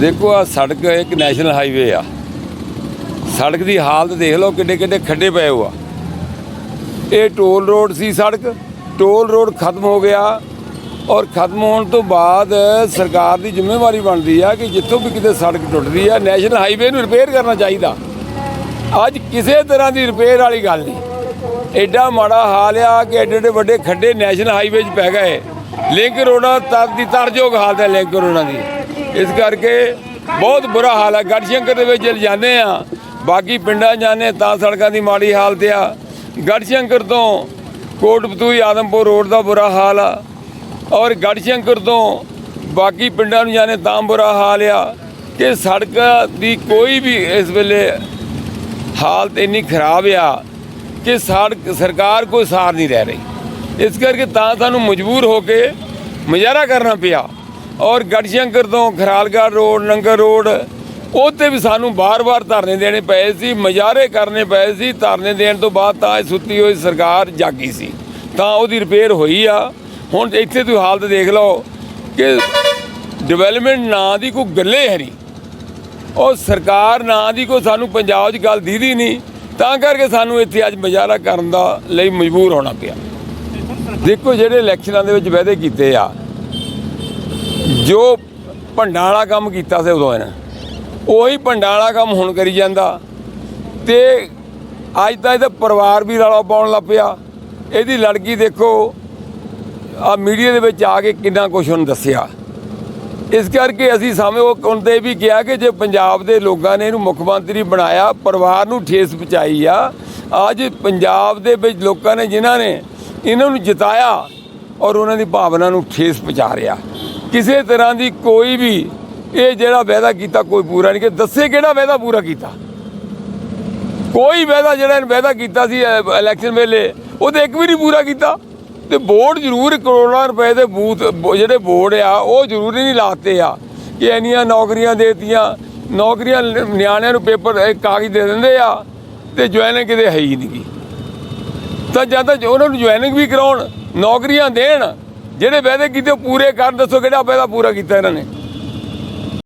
ਦੇਖੋ ਆ ਸੜਕ ਇੱਕ ਨੈਸ਼ਨਲ ਹਾਈਵੇ ਆ। ਸੜਕ ਦੀ ਹਾਲਤ ਦੇਖ ਲਓ ਕਿੱਡੇ ਕਿੱਡੇ ਖੱਡੇ ਪਏ ਹੋ ਆ। ਇਹ ਟੋਲ ਰੋਡ ਸੀ ਸੜਕ, ਟੋਲ ਰੋਡ ਖਤਮ ਹੋ ਗਿਆ ਔਰ ਖਤਮ ਹੋਣ ਤੋਂ ਬਾਅਦ ਸਰਕਾਰ ਦੀ ਜ਼ਿੰਮੇਵਾਰੀ ਬਣਦੀ ਆ ਕਿ ਜਿੱਥੋਂ ਵੀ ਕਿਤੇ ਸੜਕ ਟੁੱਟਦੀ ਆ, ਨੈਸ਼ਨਲ ਹਾਈਵੇ ਨੂੰ ਰਿਪੇਅਰ ਕਰਨਾ ਚਾਹੀਦਾ। ਅੱਜ ਕਿਸੇ ਤਰ੍ਹਾਂ ਦੀ ਰਿਪੇਅਰ ਵਾਲੀ ਗੱਲ ਨਹੀਂ। ਐਡਾ ਮਾੜਾ ਹਾਲ ਆ ਕਿ ਐਡੇ ਐਡੇ ਵੱਡੇ ਖੱਡੇ ਨੈਸ਼ਨਲ ਹਾਈਵੇ 'ਚ ਪੈ ਗਏ। ਲਿੰਕ ਰੋਡਾਂ ਤਰ ਦੀ ਤਰਜੋਗ ਹਾਲਤ ਹੈ ਲਿੰਕ ਰੋਡਾਂ ਦੀ। ਇਸ ਕਰਕੇ ਬਹੁਤ ਬੁਰਾ ਹਾਲ ਹੈ। ਗੜਸ਼ੰਕਰ ਦੇ ਵਿੱਚ ਜਦ ਜਾਂਦੇ ਆ, ਬਾਕੀ ਪਿੰਡਾਂ ਜਾਂਦੇ ਤਾਂ ਸੜਕਾਂ ਦੀ ਮਾੜੀ ਹਾਲਤ ਆ। ਗੜਸ਼ੰਕਰ ਤੋਂ ਕੋਟਪਤੂਈ ਆਦਮਪੁਰ ਰੋਡ ਦਾ ਬੁਰਾ ਹਾਲ ਆ ਔਰ ਗੜਸ਼ੰਕਰ ਤੋਂ ਬਾਕੀ ਪਿੰਡਾਂ ਨੂੰ ਜਾਂਦੇ ਤਾਂ ਬੁਰਾ ਹਾਲ ਆ ਕਿ ਸੜਕ ਦੀ ਕੋਈ ਵੀ ਇਸ ਵੇਲੇ ਹਾਲਤ ਇੰਨੀ ਖਰਾਬ ਆ ਕਿ ਸੜਕ, ਸਰਕਾਰ ਕੋਈ ਸਾਰ ਨਹੀਂ ਰਹਿ ਰਹੀ। ਇਸ ਕਰਕੇ ਤਾਂ ਸਾਨੂੰ ਮਜਬੂਰ ਹੋ ਕੇ ਮੁਜ਼ਾਹਰਾ ਕਰਨਾ ਪਿਆ। ਔਰ ਗੜਸ਼ੰਕਰ ਤੋਂ ਖਰਾਲਗੜ੍ਹ ਰੋਡ, ਨੰਗਰ ਰੋਡ ਉੱਤੇ ਵੀ ਸਾਨੂੰ ਬਾਰ-ਬਾਰ ਧਰਨੇ ਦੇਣੇ ਪਏ ਸੀ, ਮੁਜ਼ਾਹਰੇ ਕਰਨੇ ਪਏ ਸੀ। ਧਰਨੇ ਦੇਣ ਤੋਂ ਬਾਅਦ ਤਾਂ ਇਹ ਸੁੱਤੀ ਹੋਈ ਸਰਕਾਰ ਜਾਗੀ ਸੀ। ਤਾਂ ਉਹਦੀ ਰਿਪੇਅਰ ਹੋਈ ਆ। ਹੁਣ ਇੱਥੇ ਤੁਸੀਂ ਹਾਲਤ ਦੇਖ ਲਓ ਕਿ ਡਿਵੈਲਪਮੈਂਟ ਨਾਂ ਦੀ ਕੋਈ ਗੱਲੇ ਹੈ ਨਹੀਂ। ਉਹ ਸਰਕਾਰ ਨਾਂ ਦੀ ਕੋਈ ਸਾਨੂੰ ਪੰਜਾਬ 'ਚ ਗੱਲ ਦੀਦੀ ਨਹੀਂ। ਤਾਂ ਕਰਕੇ ਸਾਨੂੰ ਇੱਥੇ ਅੱਜ ਮੁਜ਼ਾਹਰਾ ਕਰਨ ਦਾ ਲਈ ਮਜਬੂਰ ਹੋਣਾ ਪਿਆ। ਦੇਖੋ ਜਿਹੜੇ ਇਲੈਕਸ਼ਨਾਂ ਦੇ ਵਿੱਚ ਵਾਅਦੇ ਕੀਤੇ ਆ ਜੋ ਭੰਡਾਂ ਵਾਲਾ ਕੰਮ ਕੀਤਾ ਸੀ ਉਦੋਂ ਇਹਨਾਂ, ਉਹੀ ਭੰਡਾਂ ਵਾਲਾ ਕੰਮ ਹੁਣ ਕਰੀ ਜਾਂਦਾ। ਤੇ ਅੱਜ ਤਾਂ ਇਹਦਾ ਪਰਿਵਾਰ ਵੀ ਰੌਲਾ ਪਾਉਣ ਲੱਗ ਪਿਆ। ਇਹਦੀ ਲੜਕੀ ਦੇਖੋ ਆ ਮੀਡੀਆ ਦੇ ਵਿੱਚ ਆ ਕੇ ਕਿੰਨਾ ਕੁਝ ਉਹਨੂੰ ਦੱਸਿਆ। ਇਸ ਕਰਕੇ ਅਸੀਂ ਸਾਹਮਣੇ ਉਹ ਕੁੰਦੇ ਵੀ ਕਿਹਾ ਕਿ ਜੇ ਪੰਜਾਬ ਦੇ ਲੋਕਾਂ ਨੇ ਇਹਨੂੰ ਮੁੱਖ ਮੰਤਰੀ ਬਣਾਇਆ, ਪਰਿਵਾਰ ਨੂੰ ਠੇਸ ਪਹੁੰਚਾਈ ਆ, ਅੱਜ ਪੰਜਾਬ ਦੇ ਵਿੱਚ ਲੋਕਾਂ ਨੇ ਜਿਨ੍ਹਾਂ ਨੇ ਇਹਨਾਂ ਨੂੰ ਜਿਤਾਇਆ ਔਰ ਉਹਨਾਂ ਦੀ ਭਾਵਨਾ ਨੂੰ ਠੇਸ ਪਹੁੰਚਾ ਰਿਹਾ। ਕਿਸੇ ਤਰ੍ਹਾਂ ਦੀ ਕੋਈ ਵੀ ਇਹ ਜਿਹੜਾ ਵਾਅਦਾ ਕੀਤਾ ਕੋਈ ਪੂਰਾ ਨਹੀਂ ਕਿ ਦੱਸੇ ਕਿਹੜਾ ਵਾਅਦਾ ਪੂਰਾ ਕੀਤਾ? ਕੋਈ ਵਾਅਦਾ ਜਿਹੜਾ ਇਹਨੇ ਵਾਅਦਾ ਕੀਤਾ ਸੀ ਇਲੈਕਸ਼ਨ ਵੇਲੇ ਉਹ ਉਹਦੇ ਇੱਕ ਵੀ ਨਹੀਂ ਪੂਰਾ ਕੀਤਾ। ਤੇ ਬੋਰਡ ਜ਼ਰੂਰ ਕਰੋੜਾਂ ਰੁਪਏ ਦੇ ਬੂਥ ਜਿਹੜੇ ਬੋਰਡ ਆ, ਉਹ ਜ਼ਰੂਰੀ ਨਹੀਂ ਲਾਤੇ ਆ ਕਿ ਇੰਨੀਆਂ ਨੌਕਰੀਆਂ ਦੇਤੀਆਂ। ਨੌਕਰੀਆਂ ਲ- ਨਿਆਣਿਆਂ ਨੂੰ ਪੇਪਰ ਕਾਗਜ਼ ਦੇ ਦਿੰਦੇ ਆ ਤੇ ਜੁਆਇਨਿੰਗ ਕਿਤੇ ਹੈ ਹੀ ਨਹੀਂ ਤਾਂ ਜਾਂ ਤਾਂ ਉਹਨਾਂ ਨੂੰ ਜੁਆਇਨਿੰਗ ਵੀ ਕਰਾਉਣ, ਨੌਕਰੀਆਂ ਦੇਣ ਜਿਹੜੇ ਵਾਅਦੇ ਕੀਤੇ ਉਹ ਪੂਰੇ ਕਰਨ ਦੱਸੋ ਕਿਹੜਾ ਵਾਅਦਾ ਪੂਰਾ ਕੀਤਾ ਇਹਨਾਂ ਨੇ?